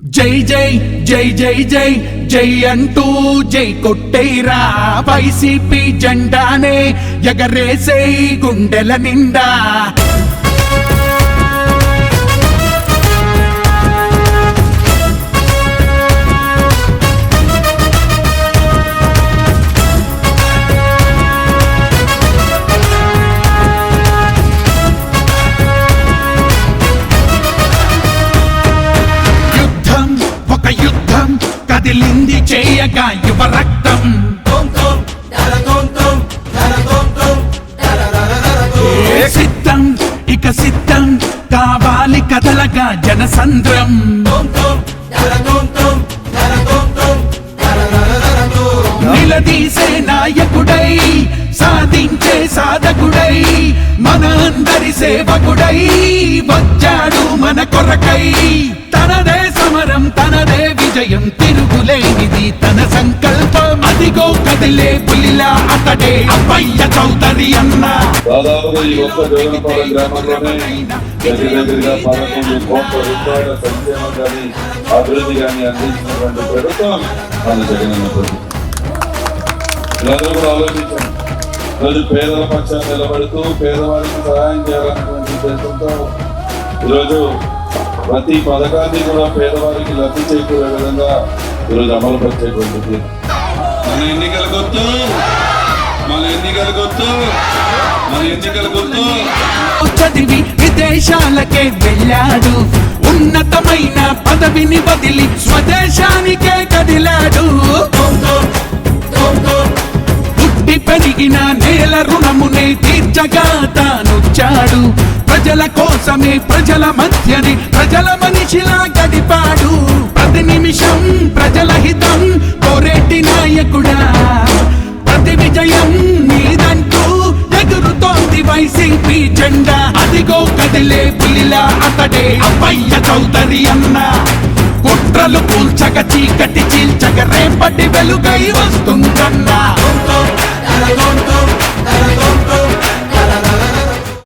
జై జై జై జై జై జై అంటూ జై కొట్టేరా వైసీపీ జెండానే ఎగరేసే గుండెల నిండా. కదిలింది చేయగా యువ రక్తం. ఏ సిద్ధం? ఇక సిద్ధం కావాలి కదలగా జనసంద్రం. నిలదీసే నాయకుడై సాధించే సాధకుడై మన అందరి సేవకుడై వచ్చాడు మన కొరకై. కదిలే పులిలా అతడే అబ్బయ్య చౌదరి అన్న. దాదాపుగా ఈ ఒక్క గ్రామంలోనే దగ్గర దగ్గరగా పదకొండు కోట్ల రూపాయల సంక్షేమం కానీ అభివృద్ధి కానీ అందించినటువంటి ప్రభుత్వం మన జగనన్న ప్రభుత్వం. ఇదందరూ కూడా ఆలోచించాం ఈరోజు పేదల పక్షాన్ని నిలబడుతూ పేదవారికి సహాయం చేయాలన్నటువంటి ఉద్దేశంతో ఈరోజు ప్రతి పథకాన్ని కూడా పేదవారికి లబ్ధి చేకూరే విధంగా ఈరోజు అమలు పరిచేటువంటిది మన ఎన్నికల గుర్తు. మన ఎన్నికల గుర్తు. మన ఎన్నికల గుర్తు. చదివి విదేశాలకే వెళ్ళాడు. ఉన్నతమైన పదవిని వదిలి స్వదేశానికే కదిలాడు. పుట్టి పెరిగిన నేల రుణమునే తీర్చగా తానొచ్చాడు. ప్రజల కోసమే ప్రజల మధ్యని ప్రజల మనిషిలా గడిపాడు. ప్రతి నిమిషం అదిగో కదిలే పులిలా అతడే అబ్బయ్య చౌదరి అన్న. కుట్రలు కూల్చగ చీకటి చీల్చగ రేపటి వెలుగై వస్తుందన్నా.